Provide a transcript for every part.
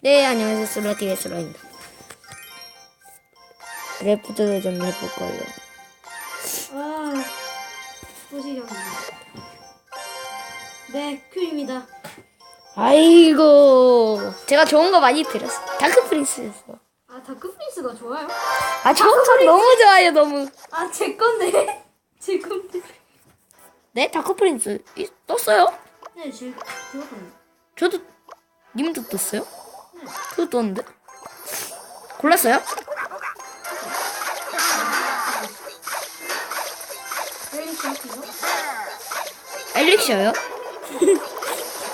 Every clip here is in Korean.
네, 안녕하세요. 솔라티의 솔라입니다. 드래프트를 좀 해볼 거예요. 아, 보시겠습니다. 네, 큐입니다. 아이고, 제가 좋은 거 많이 들었어. 다크 프린스였어. 아, 다크 프린스가 좋아요? 아, 저거 너무 좋아요, 너무. 아, 제 건데. 제 건데. 네, 다크 프린스 이- 떴어요? 네, 제, 제가 건데. 저도 님도 떴어요? 저도 떴는데. 골랐어요? 엘릭셔요?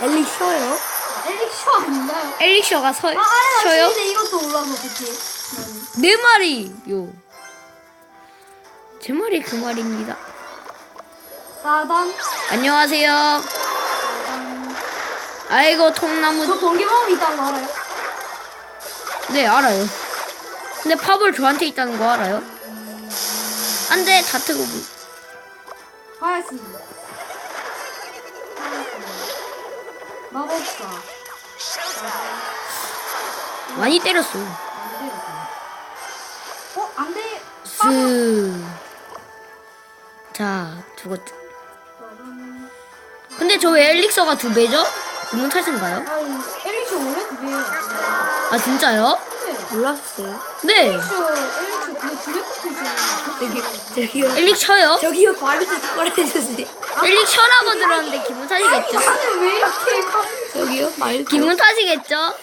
엘릭셔요? 엘릭쇼 아닌가요? 엘릭셔가 서, 아, 아니, 셔요? 근데 이것도 올라서 어떡해. 나는. 네 마리요. 제 말이 그 말입니다. 따단, 안녕하세요. 아이고 통나무 저 번개몸 있다는 거 알아요? 네 알아요. 근데 팝을 저한테 있다는 거 알아요? 안 돼 다트고 하였습니다. 하였습니다. 마법사. 많이 때렸어. 안 되겠다. 어, 안 돼. 스. 자 죽었죠. 근데 저 왜 엘릭서가 두 배죠? 구문 탓인가요? 아니, 엘릭쇼 원래 그게요. 아 진짜요? 네. 몰랐어요. 네. 드래프트. 저기 저기요 엘릭 쳐요? 저기요 발음 좀 해주세요 엘릭 쳐라고 들었는데 기분 탓이겠죠? 나는 왜 이렇게 가... 저기요 말 기분 탓이겠죠?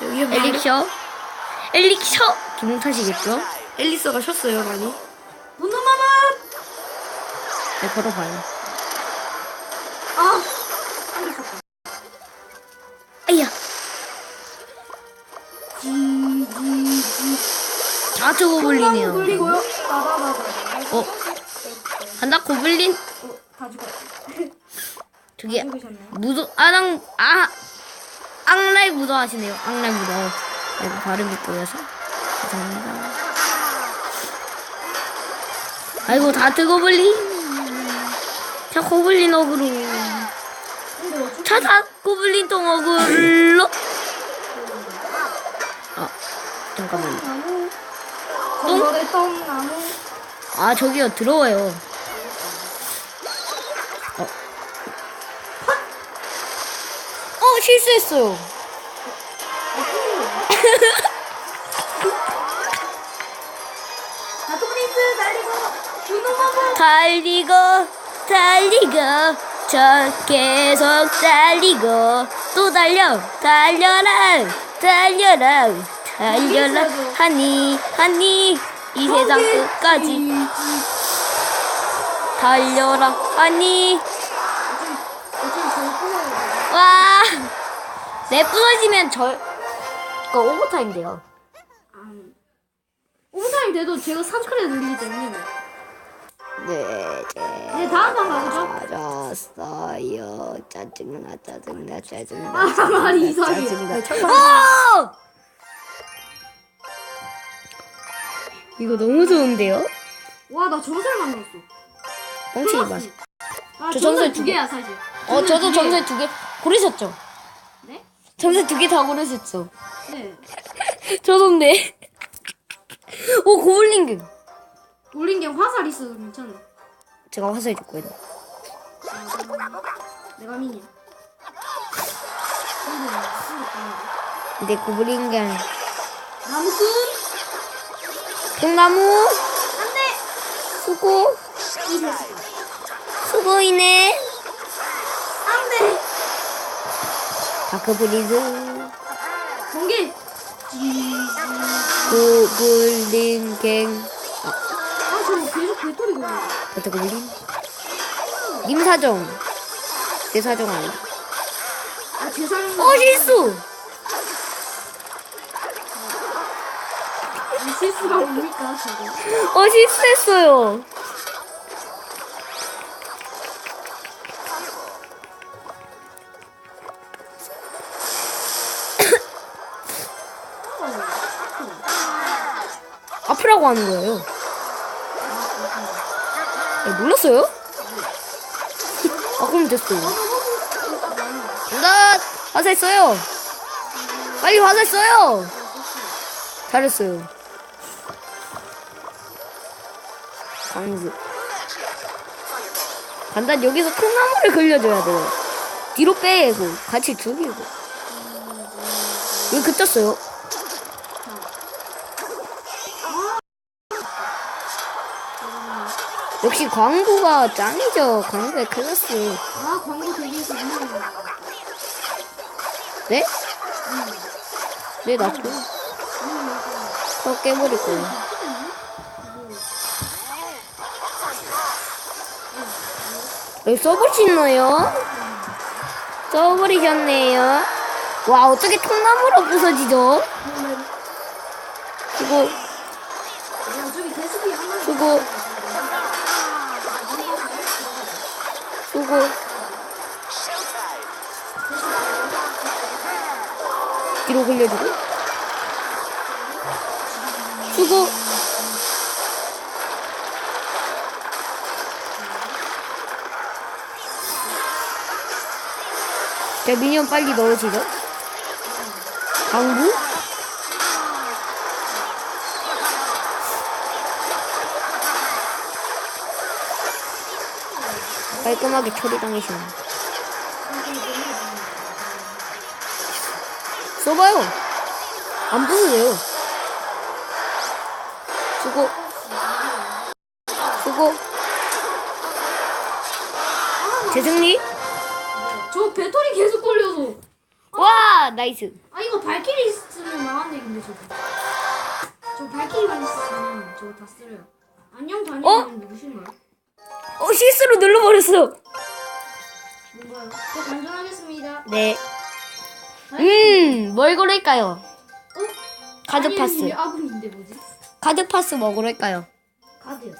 저기요 말 엘릭 셔. 엘릭 셔. 기분 탓이겠죠? 앨리스가 쉬었어요 많이 분노마마! 네 걸어봐요. 아! 아야. 다트 고블린이요. 굴리고요. 나다다다. 어? 한다 고블린 어, 다 죽었다. 저기 죽으셨네. 무도 아랑 아 앙라이 무도 하시네요. 앙라이 무도. 내가 발음이 꼬여서 죄송합니다. 아이고 다트 고블린. 자 고블린 어그로. 근데 자자 고블린 통 어그로. 아 잠깐만요. 나무. 똥나무. 아 저기요 들어와요. 어. 어 실수했어요. 프린스 달리고. 달리고 달리고 저 계속 달리고 또 달려 달려라 달려라 달려라 하니 하니 이 세상 끝까지 달려라 부서요. 와! 내 부서지면 저, 그 오버타임 돼요. 오버타임 돼도 제가 3크레 늘리기 때문에. 네, 이제 네, 다음 판 가보죠. 알았어요. 짜증나, 짜증나, 짜증나. 아, 말이 이상해. 짜증나. 어! 이거 너무 좋은데요? 와, 나 전설 만났어. 뻥치지 마세요. 아, 저 전설 전설 두 두 개. 개야, 사실. 어, 저도 두 점수 두개 고르셨죠? 네? 점수 두개 다 고르셨죠? 네. 저도인데. 오, 고블린 금. 올린 게 화살 있어, 괜찮아. 제가 화살 줄 거예요. 내가 미니. 근데, 근데 고블린 금. 나무꾼? 통나무. 안 돼! 수고. 수고이네. 안 돼! 다크브리즈. 번개! 고블린갱. 아, 저거 계속 배터리 걸려. 다크고블린. 님 사정. 내 사정 아니야. 아, 제 사람. 어, 실수! 이 실수가 뭡니까, 저거. 어, 실수했어요. 아프라고 하는 거예요. 야, 몰랐어요? 아, 그럼 됐어. 나, 화사 했어요. 빨리 써요. 잘했어요. 광수. 간단 여기서 통나무를 걸려줘야 돼요. 뒤로 빼고 같이 죽이고. 왜 그쳤어요? 역시 광고가 짱이죠. 광고의 클래스. 아 광고 대기에서 유명해요. 네? 네, 놔둬. 더 깨버릴 거예요. 여기 써보시나요? 써버리셨네요. 와, 어떻게 통나무로 부서지죠? 번. 수고, 수고. 뒤로 흘려주고. 수고. 자, 미니언 빨리 넣으시죠. 강구? 깔끔하게 처리당하시네. 써봐요. 안 부수세요. 수고. 수고. 재승리? 저 배터리 계속 걸려서. 와, 나이스. 아 이거 발키리 있으면 나왔네 근데 저거. 저 발키리만 있으면 저거 다 쓰려요. 안녕 어? 다니엘은 누구신가요? 어, 실수로 눌러버렸어. 뭔가요? 저 반전하겠습니다. 네. 음, 뭘 고를까요? 어? 다니엘님이 파스. 아군인데 뭐지? 카드 파스 뭐 고를까요? 카드요.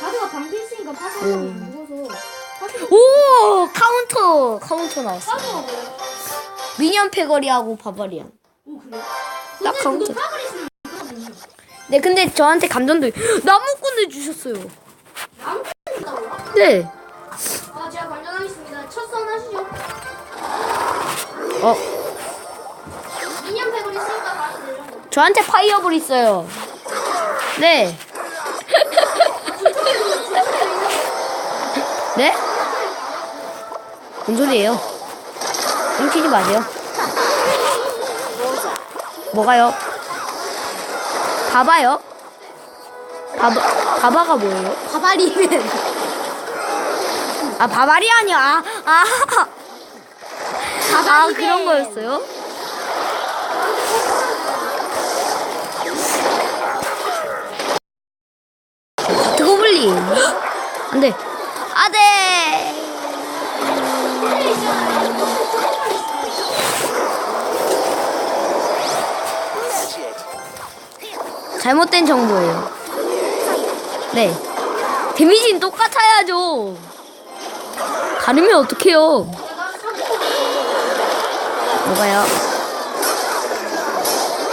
카드가 방패 있으니까 파산하면 무거워서 카드가 오, 카운터. 카운터 나왔어. 뭐야? 미니언 패거리하고 바바리안. 오 그래? 딱 근데 있거든요. 네, 근데 저한테 감전도 나무꾼을 주셨어요. 안 된다고요? 네. 아 제가 반전하겠습니다. 첫선 하시죠. 어, 미니언 패걸 있으니까 가도 되죠. 저한테 파이어볼 있어요. 네. 네? 뭔 소리예요? 훔치지 마세요. 뭐가요? 바바요? 바바, 바바가 뭐예요? 바바리는 아, 바바리 아니야. 아, 아. 아, 바바리네. 그런 거였어요? 드고블린. 안 돼. 아, 네. 잘못된 정보예요. 네. 데미지는 똑같아야죠. 다르면 어떡해요. 뭐가요?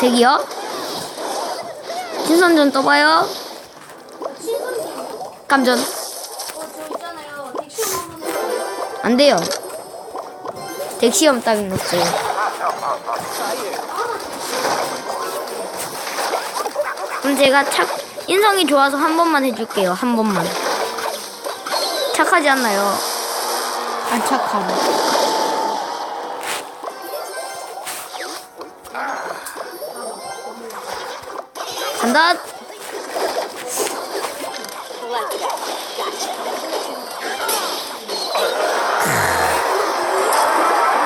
대기요? 신선전 떠봐요. 감전. 안 돼요. 덱시엄 딱 넣었어요. 그럼 제가 착, 인성이 좋아서 한 번만 해줄게요. 한 번만. 착하지 않나요? 안 착하네. 간다.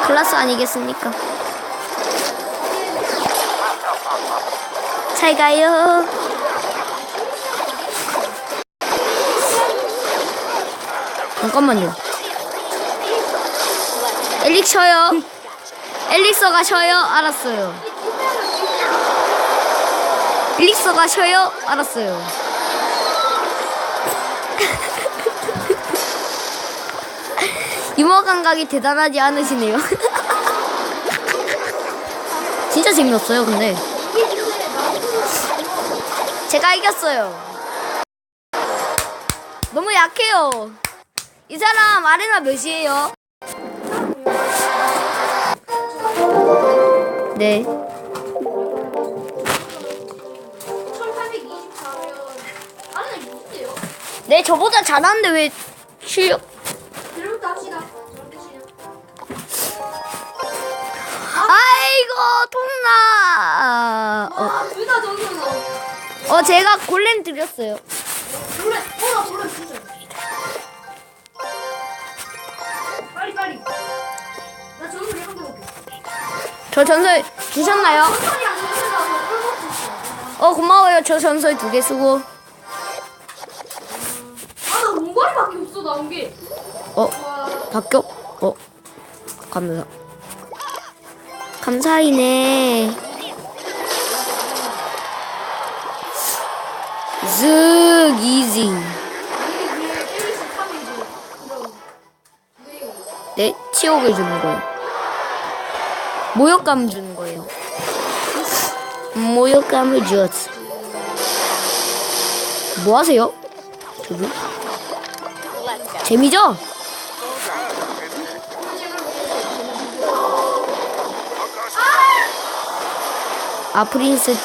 클라스 아니겠습니까? 잘 가요. 잠깐만요. 엘릭 쉬어요. 엘릭서가 쉬어요. 알았어요. 엘릭서가 쉬어요. 알았어요. 유머 감각이 대단하지 않으시네요. 진짜 재미없어요, 근데. 제가 이겼어요. 너무 약해요. 이 사람 아레나 몇이에요? 네. 1824면 아는 누군데요? 네, 저보다 잘하는데 왜 실력? 들부터 합시다. 아이고, 통나. 어, 아, 둘다 저기서. 어, 제가 골렘 드렸어요. 놀래. 어, 나 놀래 진짜. 빨리 빨리. 나 저기서 내가 볼게. 저 전설 주셨나요? 꿀먹 있어. 어, 고마워요. 저 전설 두 개 쓰고. 아, 나 원거리밖에 없어 나온 게. 어, 와. 바뀌어? 어, 감사. 감사이네. 이런. 네. 네, 치욕을 주는 거예요. 모욕감 주는 거예요. 모욕감을 주었어. 뭐 하세요? 저기? 재미죠? 아, 프린스,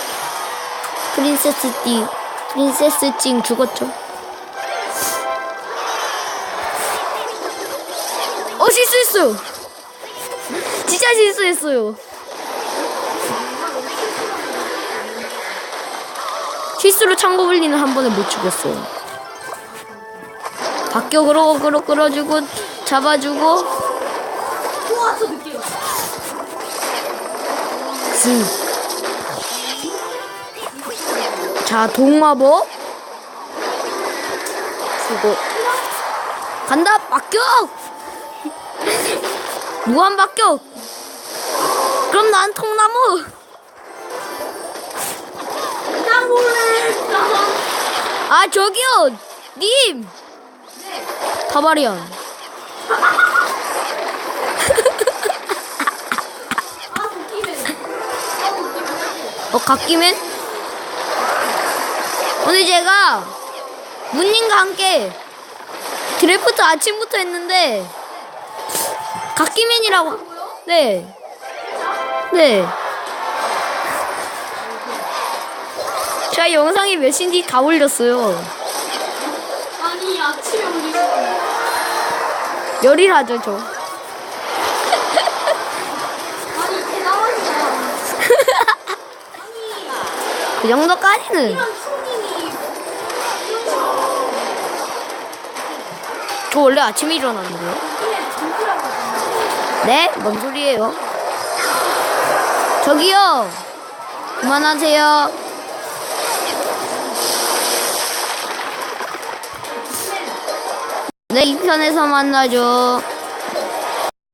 프린세스 띠, 프린세스 찡 죽었죠? 어, 실수했어요! 진짜 실수했어요. 실수로 창고 불리는 한 번에 못 죽였어요. 박격으로 끌어 끌어주고 잡아주고 느낌. 스. 자 동마법 수고 간다 박격 무한 박격 그럼 난 통나무. 아 저기요 님 네. 도끼맨. 어 갓기맨 오늘 제가 문님과 함께 드래프트 아침부터 했는데 갓기맨이라고 뭐요? 네. 네. 제가 영상에 몇인지 다 올렸어요. 아니, 아침에 올리는 열일하죠, 저. 아니, 대단하시다. 그 정도까지는. 저 원래 아침에 일어났는데요. 네? 뭔 소리예요? 저기요. 그만하세요. 네, 2편에서 만나죠.